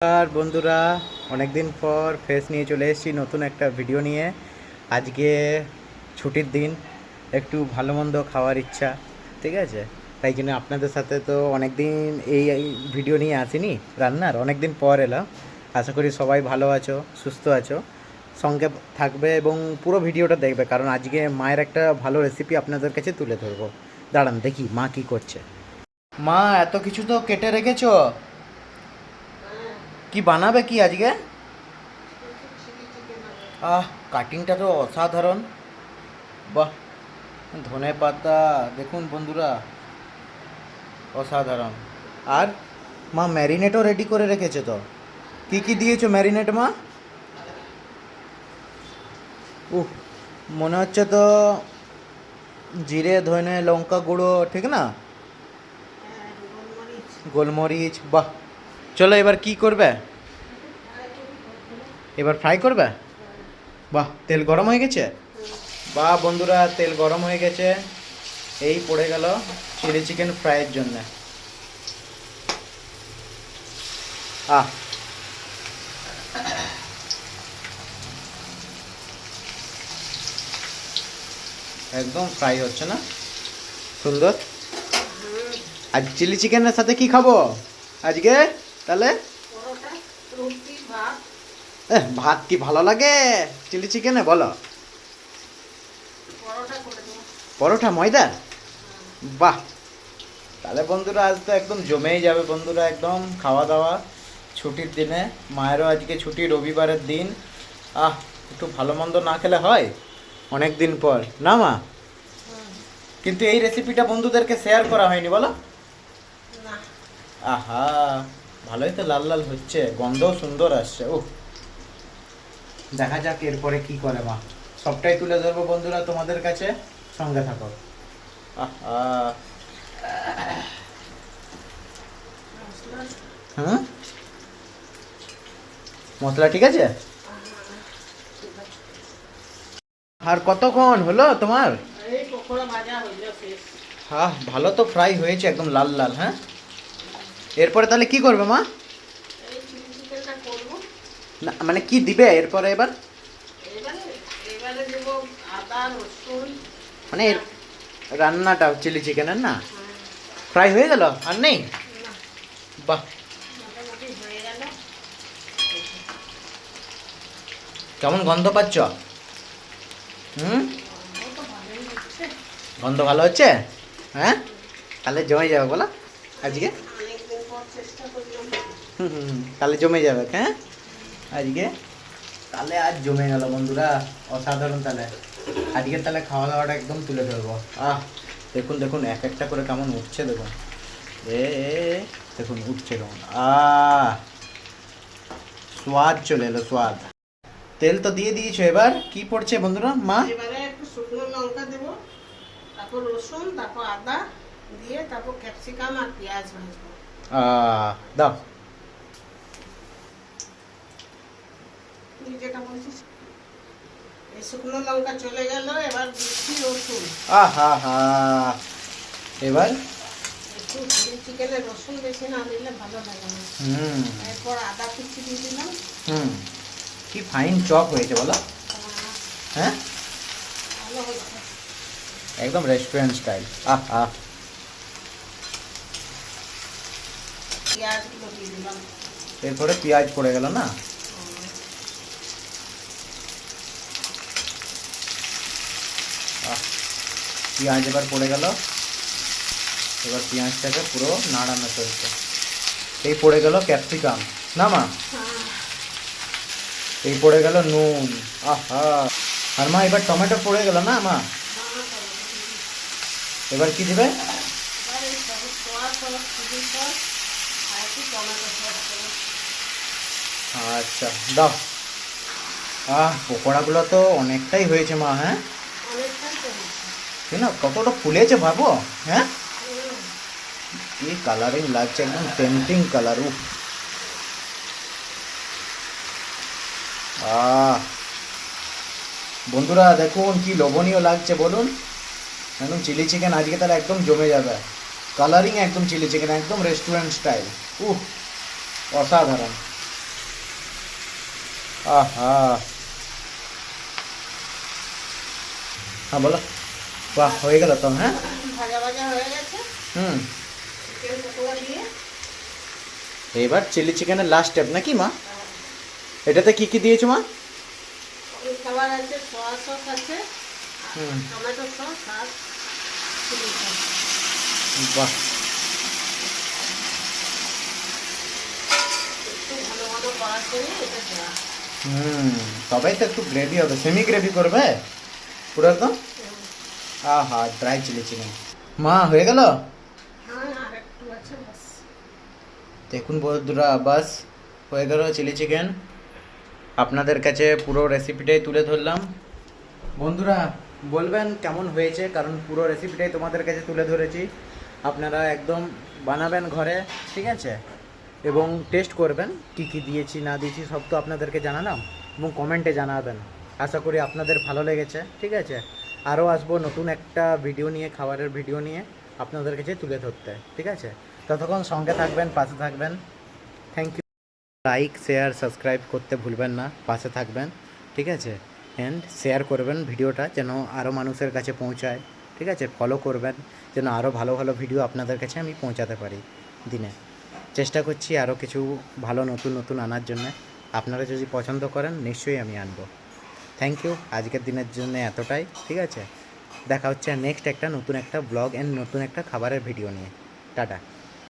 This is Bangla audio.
আর বন্ধুরা অনেক দিন পর ফেস নিয়ে চলে এসেছি নতুন একটা ভিডিও নিয়ে। আজকে ছুটির দিন, একটু ভালো মন্দ খাওয়ার ইচ্ছা, ঠিক আছে? তাই জন্য আপনাদের সাথে তো অনেক দিন এই এই ভিডিও নিয়ে আসিনি, রান্নার অনেক দিন পর এলাম। আশা করি সবাই ভালো আছো, সুস্থ আছো। সঙ্গে থাকবে এবং পুরো ভিডিওটা দেখবে, কারণ আজকে মায়ের একটা ভালো রেসিপি আপনাদের কাছে তুলে ধরবো। দাঁড়ান দেখি মা কি করছে। মা, এত কিছু তো কেটে রেখেছো? কি বানাবে কি আজকে? আহ কাটিংটা তো অসাধারণ। বাহ ধনে পাতা দেখুন বন্ধুরা অসাধারণ। আর মা ম্যারিনেটও রেডি করে রেখেছে তো? কি কি দিয়েছ ম্যারিনেট মা? উহ মনে হচ্ছে তো জিরে ধনে লঙ্কা গুঁড়ো ঠিক না? গোলমরিচ বাহ চলো এবার কি করবে? এবার ফ্রাই করবে? বাহ, তেল গরম হয়ে গেছে? বাহ বন্ধুরা, তেল গরম হয়ে গেছে। এই পড়ে গেল চিলি চিকেন ফ্রাইয়ের জন্য। আহ। একদম ফ্রাই হচ্ছে না? সুন্দর। আজ চিলি চিকেনের সাথে কি খাব? আজকে তাহলে? ভাত। কি ভালো লাগে? চিলি চিকেনে বলো। পরোটা করে দেবো। পরোটা ময়দা বাহ। তাহলে বন্ধুরা আজ তো একদম জমেই যাবে বন্ধুরা একদম খাওয়া দাওয়া ছুটির দিনে। মায়েরও আজকে ছুটি রবিবারের দিন। আহ একটু ভালো মন্দ না খেলে হয়? অনেক দিন পর না মা? কিন্তু এই রেসিপিটা বন্ধুদেরকে শেয়ার করা হয়নি বলো। আহা। ভালোই তো লাল লাল হচ্ছে গন্ধও সুন্দর আসছে ও দেখা যাক এরপরে কি করে মা। সবটাই তুলে ধরবো বন্ধুরা তোমাদের কাছে সঙ্গে থাকো। আহা। মশলা মশলা ঠিক আছে? আর কতক্ষণ হলো তোমার? হ্যাঁ ভালো তো ফ্রাই হয়েছে একদম লাল লাল হ্যাঁ? এরপরে তাহলে কি করবে মা? না মানে কি দিবে এরপরে এবার? মানে রান্নাটা চিলি চিকেনের না? ফ্রাই হয়ে গেল? আর নেই? বাহ। কেমন গন্ধ পাচ্ছ? হুম? গন্ধ ভালো হচ্ছে? হ্যাঁ? তাহলে জমে যাবে বলো আজকে অনেকদিন পর চেষ্টা করলাম হুম হুম হুম, তাহলে জমে যাবে হ্যাঁ? আজকে? তাহলে আজ জমে গেল বন্ধুরা অসাধারণ তাহলে। আজকে তাহলে খাওয়া দাওয়াটা একদম তুলে ধরবো। আহ দেখুন দেখুন এক একটা করে কেমন উঠছে দেখুন। এ দেখুন উঠছে কেমন। আহ স্বাদ চলে এলো স্বাদ। তেল তো দিয়ে দিয়েছ এবার কি পড়ছে বন্ধুরা মা? এবারে একটু শুকনো লঙ্কা দেবো তারপর রসুন তারপর আদা দিয়ে তারপর ক্যাপসিকাম আর পেঁয়াজ ভাজবো। দাও। শুকনো লঙ্কা চলে গেল এবার দিচ্ছি রসুন। আহা হা। এবার? একটু চিকেনে রসুন বেশি না দিলে ভালো লাগে না। হুম। এরপর আদা কুচি দিয়ে দিলাম। হুম। কি ফাইন চপ হয়েছে বলো। হ্যাঁ। ভালো হয়েছে। একদম রেস্টুরেন্ট স্টাইল আহ আহ পেঁয়াজগুলো দিয়ে দিলাম এরপরে পেঁয়াজ পড়ে গেল না? পেঁয়াজ এবার পড়ে গেল। এবার পেঁয়াজটাকে পুরো নাড়ানো চলছে। এই পড়ে গেল ক্যাপসিকাম, না মা? এই পড়ে গেল নুন, আহা। আর মা, এবার টমেটো পড়ে গেল না মা। এবার কি দিবে? একটু টমেটো সস দেবো আচ্ছা দাও। আহ পকোড়াগুলো তো অনেকটাই হয়েছে মা হ্যাঁ? না কতটা ফুলেছে ভাবো হ্যাঁ? কি কালারিং লাগছে একদম টেম্পটিং কালার উফ। আহ। বন্ধুরা দেখুন কি লোভনীয় লাগছে বলুন। একদম চিলি চিকেন আজকে তাহলে একদম জমে যাবে। কালারিং একদম চিলি চিকেন একদম রেস্টুরেন্ট স্টাইল উহ অসাধারণ। আহা। হ্যাঁ বলো। বাহ হয়ে গেল তো হ্যাঁ? ভাজা ভাজা হয়ে গেছে। হুম। এবার চিলি চিকেনের লাস্ট স্টেপ নাকি মা? এটাতে কি কি দিয়েছ মা? খাবার আছে সোয়া সস আছে হুম। টমেটো সস আর চিলি সস বাহ। হুম, তবেই তো একটু গ্রেভি হবে। সেমি গ্রেভি করবে? পুরো একদম? আহা ড্রাই চিলি চিকেন মা, হয়ে গেল? দেখুন বন্ধুরা, বাস, হয়ে গেল চিলি চিকেন আপনাদের কাছে পুরো রেসিপিটাই তুলে ধরলাম। বন্ধুরা, বলবেন কেমন হয়েছে? কারণ পুরো রেসিপিটাই তোমাদের কাছে তুলে ধরেছি। আপনারা একদম বানাবেন ঘরে, ঠিক আছে? এবং টেস্ট করবেন, কি কি দিয়েছি, না দিয়েছি, সব তো আপনাদেরকে জানালাম এবং কমেন্টে জানাবেন। আশা করি আপনাদের ভালো লেগেছে, ঠিক আছে? আরও আসব নতুন একটা ভিডিও নিয়ে, খাবারের ভিডিও নিয়ে আপনাদের কাছে তুলে ধরতে, ঠিক আছে? ততক্ষণ সঙ্গে থাকবেন, পাশে থাকবেন। Thank you like share subscribe করতে ভুলবেন না, পাশে থাকবেন, ঠিক আছে? অ্যান্ড শেয়ার করবেন ভিডিওটা যেন আরও মানুষের কাছে পৌঁছায়। ঠিক আছে? ফলো করবেন যেন আরও ভালো ভালো ভিডিও আপনাদের কাছে আমি পৌঁছাতে পারি দিনে। চেষ্টা করছি আরও কিছু ভালো নতুন নতুন আনার জন্য। আপনারা যদি পছন্দ করেন, নিশ্চয়ই আমি আনব। থ্যাংক ইউ আজকের দিনের জন্য এতটাই, ঠিক আছে? দেখা হচ্ছে নেক্সট একটা নতুন একটা ব্লগ অ্যান্ড নতুন একটা খাবারের ভিডিও নিয়ে। টাটা